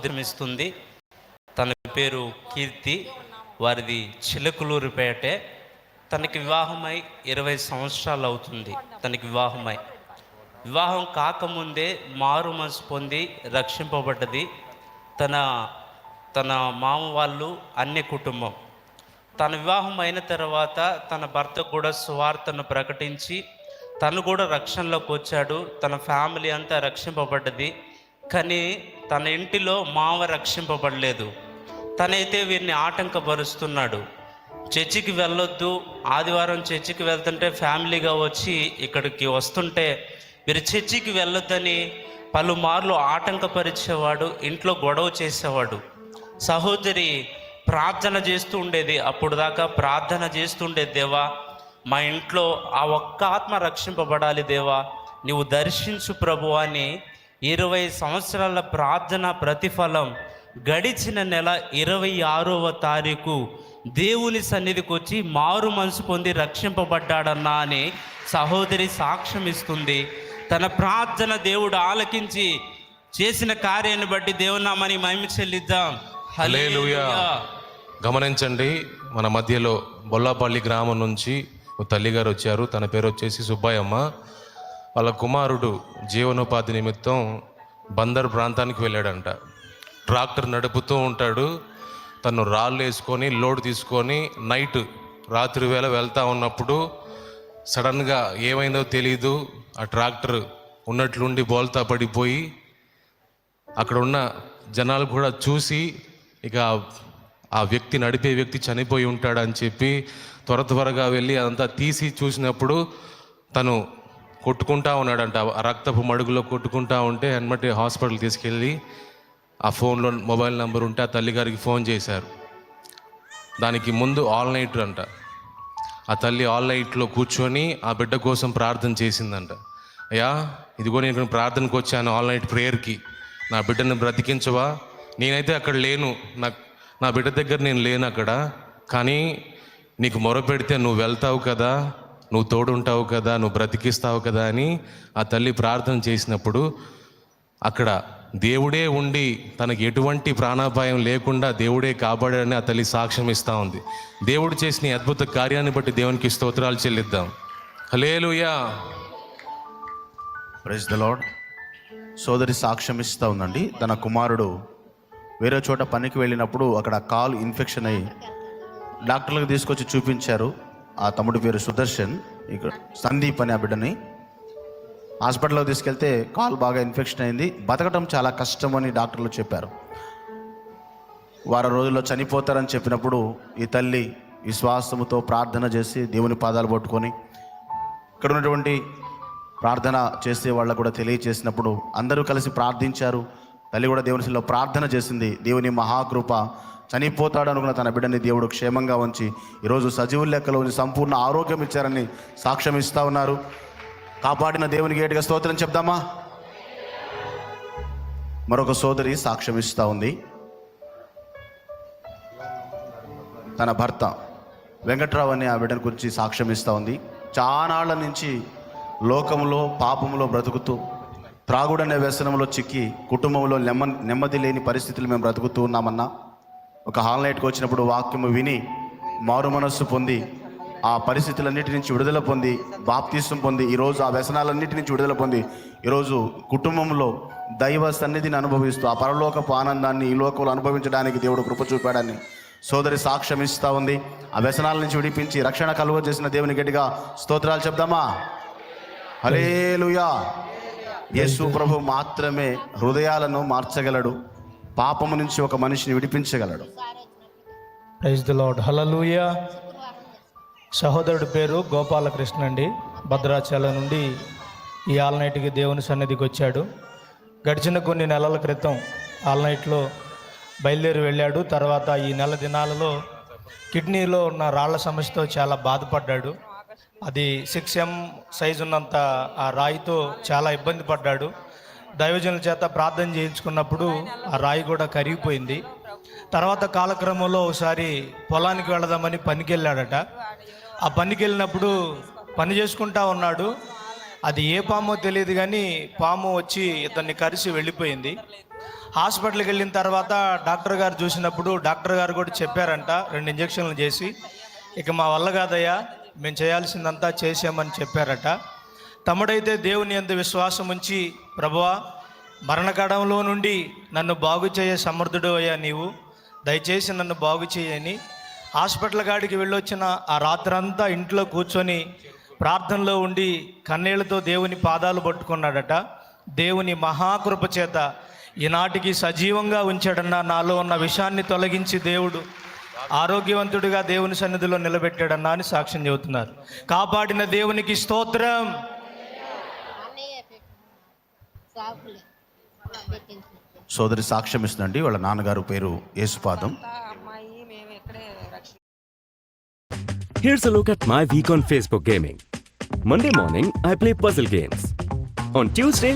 ఉద్యమిస్తుంది తన పేరు కీర్తి. వారిది చిలకలూరుపేటే తనకి వివాహమై ఇరవై సంవత్సరాలు అవుతుంది. తనకి వివాహమై. వివాహం కాకముందే మారు మనసు పొంది రక్షింపబడ్డది. తన తన మామ వాళ్ళు అన్య కుటుంబం. తన వివాహం అయిన తర్వాత తన భర్త కూడా సువార్తను ప్రకటించి తను కూడా రక్షణలోకి వచ్చాడు. తన ఫ్యామిలీ అంతా రక్షింపబడ్డది. కానీ తన ఇంటిలో మావ రక్షింపబడలేదు. తనైతే వీరిని ఆటంకపరుస్తున్నాడు. చర్చికి వెళ్ళొద్దు. ఆదివారం చర్చికి వెళ్తుంటే ఫ్యామిలీగా వచ్చి ఇక్కడికి వస్తుంటే వీరు చర్చికి వెళ్ళొద్దని పలుమార్లు ఆటంకపరిచేవాడు ఇంట్లో గొడవ చేసేవాడు. సహోదరి ప్రార్థన చేస్తూ ఉండేది. అప్పుడు దాకా ప్రార్థన చేస్తుండేది దేవా మా ఇంట్లో ఆ ఒక్క ఆత్మ రక్షింపబడాలి దేవా. నీవు దర్శించు ప్రభు అని ఇరవై సంవత్సరాల ప్రార్థన ప్రతిఫలం గడిచిన నెల ఇరవై ఆరవ తారీఖు దేవుని సన్నిధికి వచ్చి మారు మనసు పొంది రక్షింపబడ్డాడన్నా అని సహోదరి సాక్ష్యం ఇస్తుంది తన ప్రార్థన దేవుడు ఆలకించి చేసిన కార్యాన్ని బట్టి దేవునామని మహిమ చెల్లిద్దాం. హల్లెలూయా. గమనించండి మన మధ్యలో బొల్లాపల్లి గ్రామం నుంచి ఓ తల్లిగారు వచ్చారు తన పేరు వచ్చేసి సుబ్బాయమ్మ వాళ్ళ కుమారుడు జీవనోపాధి నిమిత్తం బందర్ ప్రాంతానికి వెళ్ళాడంట. ట్రాక్టర్ నడుపుతూ ఉంటాడు. తను రాళ్ళు వేసుకొని లోడ్ తీసుకొని నైట్ రాత్రి వేళ వెళ్తా ఉన్నప్పుడు సడన్గా ఏమైందో తెలీదు. ఆ ట్రాక్టర్ ఉన్నట్లుండి బోల్తా పడిపోయి అక్కడ ఉన్న జనాలు కూడా చూసి ఇక ఆ వ్యక్తి నడిపే వ్యక్తి చనిపోయి ఉంటాడని చెప్పి త్వర త్వరగా వెళ్ళి అదంతా తీసి చూసినప్పుడు తను కొట్టుకుంటా ఉన్నాడంట. రక్తపు మడుగులో కొట్టుకుంటా ఉంటే హెన్మటి హాస్పిటల్ తీసుకెళ్ళి ఆ ఫోన్లో మొబైల్ నెంబర్ ఉంటే ఆ తల్లిగారికి ఫోన్ చేశారు. దానికి ముందు ఆల్ నైట్ అంట. ఆ తల్లి ఆల్ నైట్లో కూర్చొని ఆ బిడ్డ కోసం ప్రార్థన చేసిందంట. అయ్యా ఇదిగో నేను ప్రార్థనకు వచ్చాను ఆల్ నైట్ ప్రేయర్కి. నా బిడ్డను బ్రతికించవా? నేనైతే అక్కడ లేను. నా నా బిడ్డ దగ్గర నేను లేను అక్కడ. కానీ నీకు మొరపెడితే నువ్వు వెళ్తావు కదా. నువ్వు తోడుంటావు కదా నువ్వు బ్రతికిస్తావు కదా అని ఆ తల్లి ప్రార్థన చేసినప్పుడు అక్కడ దేవుడే ఉండి తనకి ఎటువంటి ప్రాణాపాయం లేకుండా దేవుడే కాపాడాడని ఆ తల్లి సాక్ష్యం ఇస్తూ ఉంది. దేవుడు చేసిన అద్భుత కార్యాన్ని బట్టి దేవునికి స్తోత్రాలు చెల్లిద్దాం. హలేలుయా ప్రైజ్ ద లాడ్ సోదరి సాక్ష్యం ఇస్తూ ఉందండి. తన కుమారుడు వేరే చోట పనికి వెళ్ళినప్పుడు అక్కడ కాలు ఇన్ఫెక్షన్ అయ్యి డాక్టర్లకు తీసుకొచ్చి చూపించారు. ఆ తమ్ముడి పేరు సుదర్శన్. ఇక్కడ సందీప్ అని ఆ బిడ్డని హాస్పిటల్లో తీసుకెళ్తే కాలు బాగా ఇన్ఫెక్షన్ అయింది. బతకడం చాలా కష్టం అని డాక్టర్లు చెప్పారు. వారం రోజుల్లో చనిపోతారని చెప్పినప్పుడు ఈ తల్లి విశ్వాసముతో ప్రార్థన చేసి దేవుని పాదాలు పట్టుకొని ఇక్కడ ఉన్నటువంటి ప్రార్థన చేసే వాళ్ళకు కూడా తెలియచేసినప్పుడు అందరూ కలిసి ప్రార్థించారు. తల్లి కూడా దేవుని ప్రార్థన చేసింది. దేవుని మహాకృప చనిపోతాడు అనుకున్న తన బిడ్డని దేవుడు క్షేమంగా ఉంచి ఈరోజు సజీవుల లెక్కలో ఉంచి సంపూర్ణ ఆరోగ్యం ఇచ్చారని సాక్ష్యం ఇస్తూ ఉన్నారు. కాపాడిన దేవునికి ఏటుగా స్తోత్రం చెప్దామా? మరొక సోదరి సాక్ష్యం ఇస్తూ ఉంది. తన భర్త వెంకట్రావు అని ఆ బిడ్డను గురించి సాక్ష్యం ఇస్తూ ఉంది. చానాళ్ళ నుంచి లోకంలో పాపంలో బ్రతుకుతూ త్రాగుడనే వ్యసనంలో చిక్కి కుటుంబంలో నెమ్మ నెమ్మది లేని పరిస్థితులు మేము బ్రతుకుతూ ఉన్నామన్నా ఒక హాల్ నైట్కి వచ్చినప్పుడు వాక్యము విని మారు మనస్సు పొంది ఆ పరిస్థితులన్నిటి నుంచి విడుదల పొంది బాప్తీసం పొంది ఈరోజు ఆ వ్యసనాలన్నిటి నుంచి విడుదల పొంది ఈరోజు కుటుంబంలో దైవ సన్నిధిని అనుభవిస్తూ ఆ పరలోకపు ఆనందాన్ని ఈ లోకంలో అనుభవించడానికి దేవుడు కృప చూపాడని సోదరి సాక్ష్యం ఇస్తూ ఉంది. ఆ వ్యసనాల నుంచి విడిపించి రక్షణ కలువ చేసిన దేవుని గట్టిగా స్తోత్రాలు చెప్దామా? హలేలుయా యేసు ప్రభు మాత్రమే హృదయాలను మార్చగలడు. పాపము నుంచి ఒక మనిషిని విడిపించగలడు. ప్రైజ్ ది లార్డ్ హల్లెలూయ సహోదరుడి పేరు గోపాలకృష్ణ అండి. భద్రాచలం నుండి ఈ ఆల్నైట్కి దేవుని సన్నిధికి వచ్చాడు. గడిచిన కొన్ని నెలల క్రితం ఆల్నైట్లో బయలుదేరి వెళ్ళాడు. తర్వాత ఈ నెల దినాలలో కిడ్నీలో ఉన్న రాళ్ళ సమస్యతో చాలా బాధపడ్డాడు. అది సిక్స్ ఎం సైజు ఉన్నంత ఆ రాయితో చాలా ఇబ్బంది పడ్డాడు. దైవజనుల చేత ప్రార్థన చేయించుకున్నప్పుడు ఆ రాయి కూడా కరిగిపోయింది. తర్వాత కాలక్రమంలో ఒకసారి పొలానికి వెళదామని పనికి వెళ్ళాడట ఆ పనికి వెళ్ళినప్పుడు పని చేసుకుంటా ఉన్నాడు. అది ఏ పామో తెలియదు కానీ పాము వచ్చి ఇతన్ని కరిసి వెళ్ళిపోయింది. హాస్పిటల్కి వెళ్ళిన తర్వాత డాక్టర్ గారు చూసినప్పుడు డాక్టర్ గారు కూడా చెప్పారంట రెండు ఇంజక్షన్లు చేసి ఇక మా వల్ల కాదయ్యా మేము చేయాల్సిందంతా చేసామని చెప్పారట. తమ్ముడైతే దేవుని ఎంత విశ్వాసం ఉంచి ప్రభువా మరణకడంలో నుండి నన్ను బాగు చేయ సమర్థుడు అయ్యా నీవు. దయచేసి నన్ను బాగు చేయని. హాస్పిటల్ కాడికి వెళ్ళొచ్చిన ఆ రాత్రంతా ఇంట్లో కూర్చొని ప్రార్థనలో ఉండి కన్నీళ్ళతో దేవుని పాదాలు పట్టుకున్నాడట. దేవుని మహాకృప చేత ఈనాటికి సజీవంగా ఉంచాడన్న నాలో ఉన్న విషాన్ని తొలగించి దేవుడు ఆరోగ్యవంతుడిగా దేవుని సన్నిధిలో నిలబెట్టాడన్నా అని సాక్ష్యం చెబుతున్నారు. కాపాడిన దేవునికి స్తోత్రం అన్నయ్య పెట్టు సాకులే పెట్టించి సోదరి సాక్ష్యం ఇస్తుందండి. వాళ్ళ నాన్నగారు పేరు Yesupadam. Here's a look at my week on Facebook gaming. Monday morning, I play puzzle games. On Tuesday,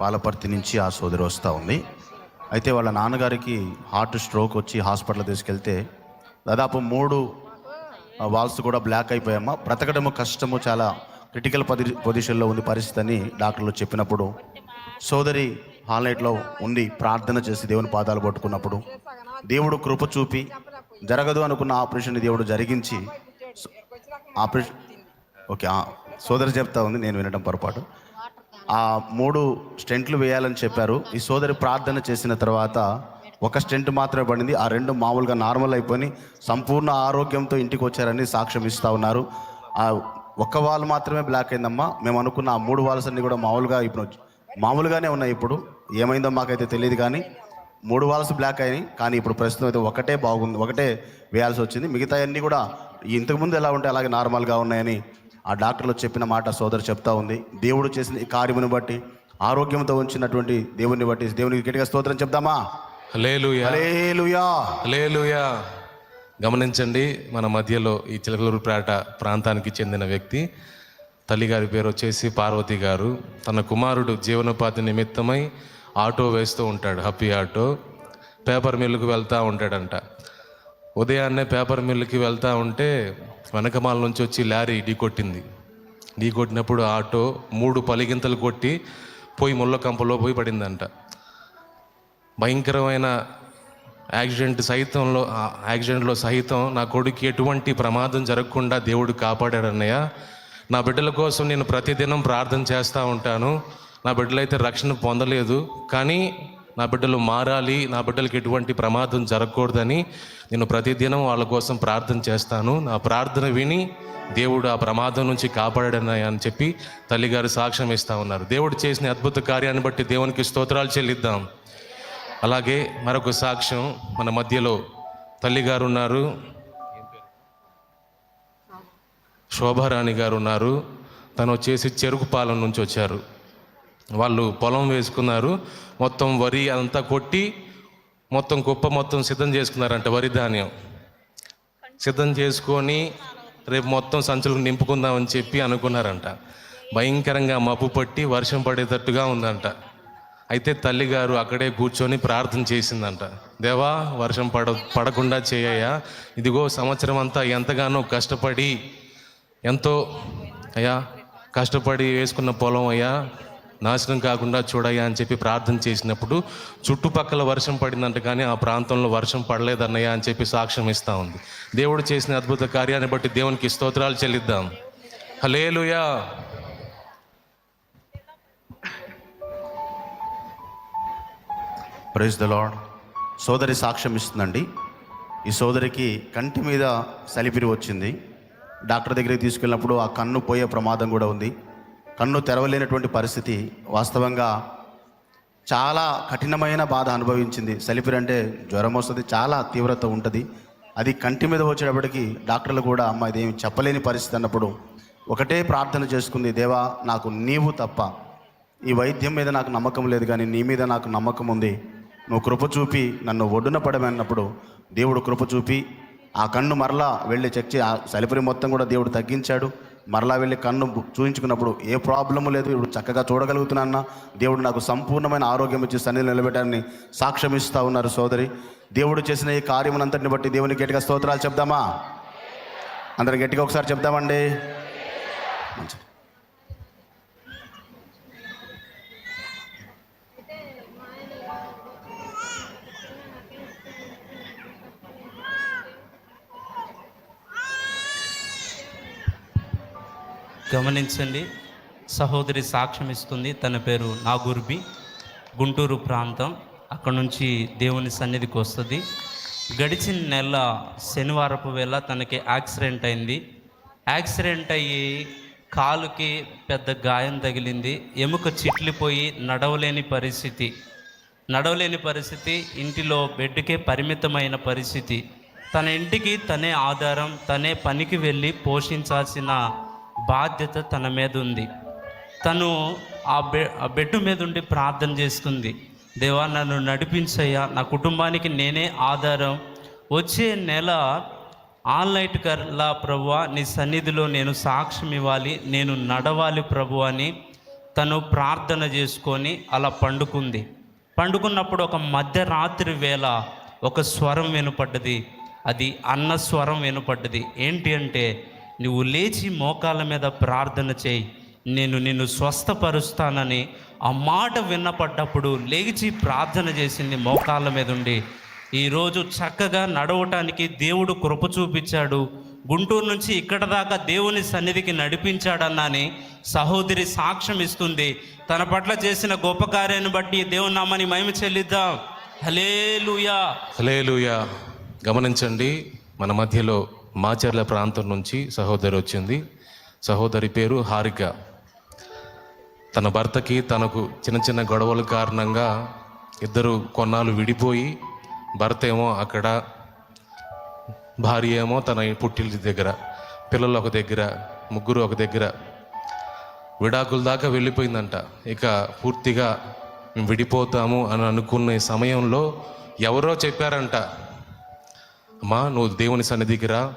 Palaparthi నుంచి ఆ సోదరి వస్తూ ఉంది. అయితే వాళ్ళ నాన్నగారికి హార్ట్ స్ట్రోక్ వచ్చి హాస్పిటల్ తీసుకెళ్తే దాదాపు మూడు వాల్స్ కూడా బ్లాక్ అయిపోయామా బ్రతకడము కష్టము చాలా క్రిటికల్ పది పొజిషన్లో ఉంది పరిస్థితి అని డాక్టర్లు చెప్పినప్పుడు సోదరి హాల్నైట్లో ఉండి ప్రార్థన చేసి దేవుని పాదాలు పట్టుకున్నప్పుడు దేవుడు కృప చూపి జరగదు అనుకున్న ఆపరేషన్ దేవుడు జరిగించి ఆపరేషన్ ఓకే సోదరి చెప్తా ఉంది నేను వినడం పొరపాటు. ఆ మూడు స్టెంట్లు వేయాలని చెప్పారు. ఈ సోదరి ప్రార్థన చేసిన తర్వాత ఒక స్టెంట్ మాత్రమే పడింది. ఆ రెండు మామూలుగా నార్మల్ అయిపోయి సంపూర్ణ ఆరోగ్యంతో ఇంటికి వచ్చారని సాక్ష్యం ఇస్తూ ఉన్నారు. ఆ ఒక్క వాల్ మాత్రమే బ్లాక్ అయిందమ్మా. మేము అనుకున్న ఆ మూడు వాల్స్ అన్ని కూడా మామూలుగా ఇప్పుడు మామూలుగానే ఉన్నాయి ఇప్పుడు. ఏమైందో మాకైతే తెలియదు కానీ మూడు వాల్స్ బ్లాక్ అయినాయి. కానీ ఇప్పుడు ప్రస్తుతం అయితే ఒకటే బాగుంది ఒకటే వేయాల్సి వచ్చింది. మిగతా అన్నీ కూడా ఇంతకుముందు ఎలా ఉంటే అలాగే నార్మల్గా ఉన్నాయని ఆ డాక్టర్లు చెప్పిన మాట సోదరు చెప్తా ఉంది. దేవుడు చేసిన ఈ కార్యమును బట్టి ఆరోగ్యంతో ఉంచినటువంటి దేవుని బట్టి దేవునికి గట్టిగా స్తోత్రం చెప్దామా? లేలుయా హల్లెలూయా. లేలుయా గమనించండి మన మధ్యలో ఈ చిలకలూరుపేట ప్రాంతానికి చెందిన వ్యక్తి. తల్లిగారి పేరు వచ్చేసి పార్వతి గారు. తన కుమారుడు జీవనోపాధి నిమిత్తమై ఆటో వేస్తూ ఉంటాడు హప్పీ ఆటో. పేపర్ మిల్లుకు వెళ్తూ ఉంటాడంట. ఉదయాన్నే పేపర్ మిల్లుకి వెళ్తూ ఉంటే వెనకమాల నుంచి వచ్చి లారీ ఢీ కొట్టింది. ఢీ కొట్టినప్పుడు ఆటో మూడు పలిగింతలు కొట్టి పోయి ముళ్ళ కంపలో పోయి పడిందంట. భయంకరమైన యాక్సిడెంట్ సహితంలో యాక్సిడెంట్లో సహితం నా కొడుకు ఎటువంటి ప్రమాదం జరగకుండా దేవుడు కాపాడాడు అన్నయ్య. నా బిడ్డల కోసం నేను ప్రతిదినం ప్రార్థన చేస్తూ ఉంటాను. నా బిడ్డలైతే రక్షణ పొందలేదు. కానీ నా బిడ్డలు మారాలి నా బిడ్డలకి ఎటువంటి ప్రమాదం జరగకూడదని నేను ప్రతిదినం వాళ్ళ కోసం ప్రార్థన చేస్తాను. నా ప్రార్థన విని దేవుడు ఆ ప్రమాదం నుంచి కాపాడాడన్నాయి అని చెప్పి తల్లిగారు సాక్ష్యం ఇస్తూ ఉన్నారు. దేవుడు చేసిన అద్భుత కార్యాన్ని బట్టి దేవునికి స్తోత్రాలు చెల్లిద్దాం. అలాగే మరొక సాక్ష్యం మన మధ్యలో తల్లిగారు ఉన్నారు శోభారాణి గారు ఉన్నారు తను వచ్చేసి చెరుకుపాలెం నుంచి వచ్చారు. వాళ్ళు పొలం వేసుకున్నారు. మొత్తం వరి అంతా కొట్టి మొత్తం కుప్ప మొత్తం సిద్ధం చేసుకున్నారంట వరి ధాన్యం. సిద్ధం చేసుకొని రేపు మొత్తం సంచులకు నింపుకుందామని చెప్పి అనుకున్నారంట. భయంకరంగా మబ్బు పట్టి వర్షం పడేటట్టుగా ఉందంట. అయితే తల్లిగారు అక్కడే కూర్చొని ప్రార్థన చేసిందంట. దేవా వర్షం పడ పడకుండా చేయయ్యా. ఇదిగో సంవత్సరం అంతా ఎంతగానో కష్టపడి ఎంతో అయ్యా కష్టపడి వేసుకున్న పొలం అయ్యా నాశనం కాకుండా చూడయ్యా అని చెప్పి ప్రార్థన చేసినప్పుడు చుట్టుపక్కల వర్షం పడిందంట కానీ ఆ ప్రాంతంలో వర్షం పడలేదన్నయ్య అని చెప్పి సాక్ష్యం ఇస్తా ఉంది. దేవుడు చేసిన అద్భుత కార్యాన్ని బట్టి దేవునికి స్తోత్రాలు చెల్లిద్దాం. హలేలుయా ప్రైజ్ ద లాడ్ సోదరి సాక్ష్యం ఇస్తుందండి. ఈ సోదరికి కంటి మీద సలిపిరి వచ్చింది. డాక్టర్ దగ్గరికి తీసుకెళ్ళినప్పుడు ఆ కన్ను పోయే ప్రమాదం కూడా ఉంది. కన్ను తెరవలేనటువంటి పరిస్థితి వాస్తవంగా చాలా కఠినమైన బాధ అనుభవించింది. సలిపిరి అంటే జ్వరం వస్తుంది చాలా తీవ్రత ఉంటుంది. అది కంటి మీద వచ్చేటప్పటికి డాక్టర్లు కూడా అమ్మ ఇదేమి చెప్పలేని పరిస్థితి అన్నప్పుడు ఒకటే ప్రార్థన చేసుకుంది దేవా నాకు నీవు తప్ప ఈ వైద్యం మీద నాకు నమ్మకం లేదు కానీ నీ మీద నాకు నమ్మకం ఉంది. నువ్వు కృప చూపి నన్ను ఒడ్డున పడమన్నప్పుడు దేవుడు కృప చూపి ఆ కన్ను మరలా వెళ్ళి చెక్ చే ఆ సలిపరి మొత్తం కూడా దేవుడు తగ్గించాడు. మరలా వెళ్ళి కన్ను చూయించుకున్నప్పుడు ఏ ప్రాబ్లము లేదు. ఇప్పుడు చక్కగా చూడగలుగుతున్నా దేవుడు నాకు సంపూర్ణమైన ఆరోగ్యం ఇచ్చి సన్నిధి నిలబెట్టాలని సాక్ష్యం ఇస్తూ ఉన్నారు సోదరి. దేవుడు చేసిన ఈ కార్యమునంతటిని బట్టి దేవుని గట్టిగా స్తోత్రాలు చెప్దామా? అందరు గట్టిగా ఒకసారి చెప్దామండి. గమనించండి. సహోదరి సాక్ష్యం ఇస్తుంది. తన పేరు నాగుర్బి. గుంటూరు ప్రాంతం. అక్కడ నుంచి దేవుని సన్నిధికి వస్తుంది. గడిచిన నెల శనివారపు వేళ తనకి యాక్సిడెంట్ అయింది. యాక్సిడెంట్ అయ్యి కాలుకి పెద్ద గాయం తగిలింది. ఎముక చిట్లిపోయి నడవలేని పరిస్థితి. నడవలేని పరిస్థితి. ఇంటిలో బెడ్కే పరిమితమైన పరిస్థితి. తన ఇంటికి తనే ఆధారం తనే పనికి వెళ్ళి పోషించాల్సిన బాధ్యత తన మీద ఉంది. తను ఆ బె ఆ బెడ్ మీద ఉండి ప్రార్థన చేస్తుంది దేవా నన్ను నడిపించయ్యా. నా కుటుంబానికి నేనే ఆధారం. వచ్చే నెల ఆన్లైట్ కల్లా ప్రభువ నీ సన్నిధిలో నేను సాక్ష్యం ఇవ్వాలి. నేను నడవాలి ప్రభు అని తను ప్రార్థన చేసుకొని అలా పండుకుంది. పండుకున్నప్పుడు ఒక మధ్యరాత్రి వేళ ఒక స్వరం వినపడ్డది. అది అన్న స్వరం వినపడ్డది. ఏంటి అంటే నువ్వు లేచి మోకాల మీద ప్రార్థన చేయి. నేను నిన్ను స్వస్థపరుస్తానని ఆ మాట విన్నపడ్డప్పుడు లేచి ప్రార్థన చేసింది మోకాళ్ళ మీద ఉండి. ఈరోజు చక్కగా నడవటానికి దేవుడు కృప చూపించాడు. గుంటూరు నుంచి ఇక్కడ దాకా దేవుని సన్నిధికి నడిపించాడన్నాని సహోదరి సాక్ష్యం ఇస్తుంది. తన పట్ల చేసిన గొప్ప కార్యాన్ని బట్టి దేవుని నామని మహిమ చెల్లిద్దాం. హలేలుయా హలేలుయా గమనించండి మన మధ్యలో మాచర్ల ప్రాంతం నుంచి సహోదరి వచ్చింది. సహోదరి పేరు హారిక. తన భర్తకి తనకు చిన్న చిన్న గొడవల కారణంగా ఇద్దరు కొన్నాళ్ళు విడిపోయి భర్త ఏమో అక్కడ భార్య ఏమో తన పుట్టిల్లి దగ్గర పిల్లలు ఒక దగ్గర ముగ్గురు ఒక దగ్గర. విడాకుల దాకా వెళ్ళిపోయిందంట. ఇక పూర్తిగా విడిపోతాము అని అనుకునే సమయంలో ఎవరో చెప్పారంట అమ్మా నువ్వు దేవుని సన్నిధికి రా.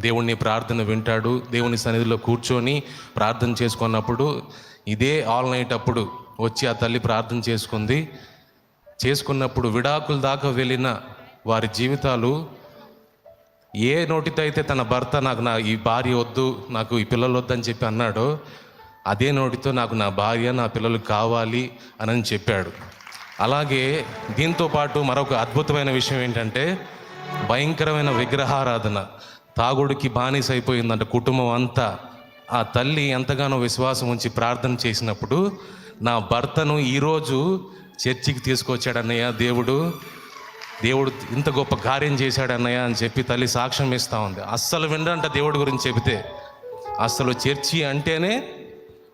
దేవుణ్ణి ప్రార్థన వింటాడు. దేవుని సన్నిధిలో కూర్చొని ప్రార్థన చేసుకున్నప్పుడు ఇదే ఆల్ నైట్ అప్పుడు వచ్చి ఆ తల్లి ప్రార్థన చేసుకుంది. చేసుకున్నప్పుడు విడాకుల దాకా వెళ్ళిన వారి జీవితాలు ఏ నోటితో అయితే తన భర్త నాకు నా ఈ భార్య వద్దు నాకు ఈ పిల్లలు వద్దని చెప్పి అన్నాడో అదే నోటితో నాకు నా భార్య నా పిల్లలు కావాలి అని చెప్పాడు. అలాగే దీంతో పాటు మరొక అద్భుతమైన విషయం ఏంటంటే భయంకరమైన విగ్రహారాధన. తాగుడికి బానిస అయిపోయిందంట కుటుంబం అంతా. ఆ తల్లి ఎంతగానో విశ్వాసం ఉంచి ప్రార్థన చేసినప్పుడు నా భర్తను ఈరోజు చర్చికి తీసుకొచ్చాడన్నయ్య దేవుడు దేవుడు ఇంత గొప్ప కార్యం చేశాడన్నయ్య అని చెప్పి తల్లి సాక్ష్యం ఇస్తూ ఉంది. అస్సలు వినడంట దేవుడి గురించి చెబితే. అస్సలు చర్చి అంటేనే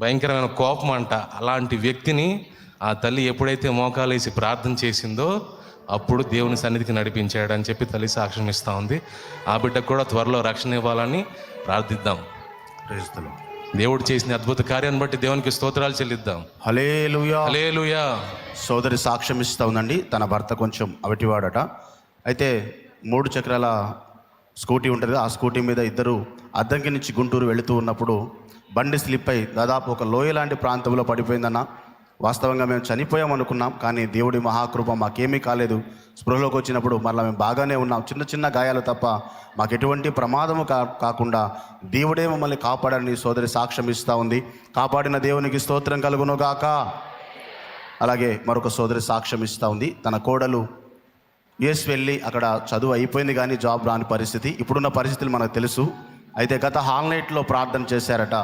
భయంకరమైన కోపం అంట. అలాంటి వ్యక్తిని ఆ తల్లి ఎప్పుడైతే మోకాలేసి ప్రార్థన చేసిందో అప్పుడు దేవుని సన్నిధికి నడిపించాడని చెప్పి తల్లి సాక్ష్యం ఇస్తూ ఉంది. ఆ బిడ్డకు కూడా త్వరలో రక్షణ ఇవ్వాలని ప్రార్థిద్దాం. క్రైస్తవులు దేవుడు చేసిన అద్భుత కార్యాన్ని బట్టి దేవునికి స్తోత్రాలు చెల్లిద్దాం. హలేలుయా సోదరి సాక్ష్యం ఇస్తూ ఉందండి. తన భర్త కొంచెం అవిటివాడట. అయితే మూడు చక్రాల స్కూటీ ఉంటుంది. ఆ స్కూటీ మీద ఇద్దరు అద్దంకి నుంచి గుంటూరు వెళుతూ ఉన్నప్పుడు బండి స్లిప్ అయి దాదాపు ఒక లోయ లాంటి ప్రాంతంలో పడిపోయిందన్న. వాస్తవంగా మేము చనిపోయాం అనుకున్నాం కానీ దేవుడి మహాకృప మాకేమీ కాలేదు. స్పృహలోకి వచ్చినప్పుడు మళ్ళీ మేము బాగానే ఉన్నాం. చిన్న చిన్న గాయాలు తప్ప మాకు ఎటువంటి ప్రమాదము కా కాకుండా దేవుడే మమ్మల్ని కాపాడని సోదరి సాక్ష్యం ఇస్తూ ఉంది. కాపాడిన దేవునికి స్తోత్రం కలుగును గాక అలాగే మరొక సోదరి సాక్ష్యం ఇస్తూ ఉంది. తన కోడలు యుఎస్ వెళ్ళి అక్కడ చదువు అయిపోయింది కానీ జాబ్ రాని పరిస్థితి. ఇప్పుడున్న పరిస్థితులు మనకు తెలుసు. అయితే గత హాల్ నైట్లో ప్రార్థన చేశారట.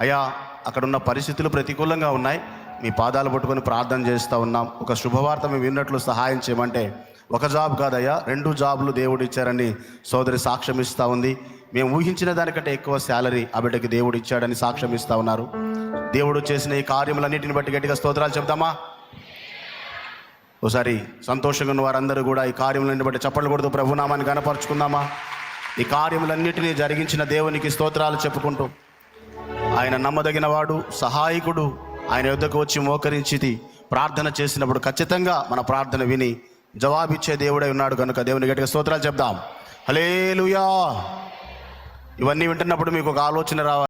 అయ్యా అక్కడున్న పరిస్థితులు ప్రతికూలంగా ఉన్నాయి. మీ పాదాలు పట్టుకొని ప్రార్థన చేస్తూ ఉన్నాం. ఒక శుభవార్త మేము విన్నట్లు సహాయం చేయమంటే ఒక జాబ్ కాదయ్యా రెండు జాబ్లు దేవుడు ఇచ్చారని సోదరి సాక్ష్యం ఇస్తూ ఉంది. మేము ఊహించిన దానికంటే ఎక్కువ శాలరీ ఆ బిడ్డకి దేవుడు ఇచ్చాడని సాక్ష్యం ఇస్తూ ఉన్నారు. దేవుడు చేసిన ఈ కార్యములన్నిటిని బట్టి గట్టిగా స్తోత్రాలు చెప్దామా? ఒకసారి సంతోషంగా ఉన్న వారందరూ కూడా ఈ కార్యములన్నిటి బట్టి చెప్పలు కొడుతూ ప్రభునామాన్ని కనపరుచుకుందామా ఈ కార్యములన్నిటినీ జరిగించిన దేవునికి స్తోత్రాలు చెప్పుకుంటూ ఆయన నమ్మదగిన వాడు సహాయకుడు ఆయన యుద్ధకు వచ్చి మోకరించి ప్రార్థన చేసినప్పుడు ఖచ్చితంగా మన ప్రార్థన విని జవాబిచ్చే దేవుడే ఉన్నాడు కనుక దేవుని గట్టిగా స్తోత్రాలు చెప్దాం. హలేలుయా ఇవన్నీ వింటున్నప్పుడు మీకు ఒక ఆలోచన రావాలి.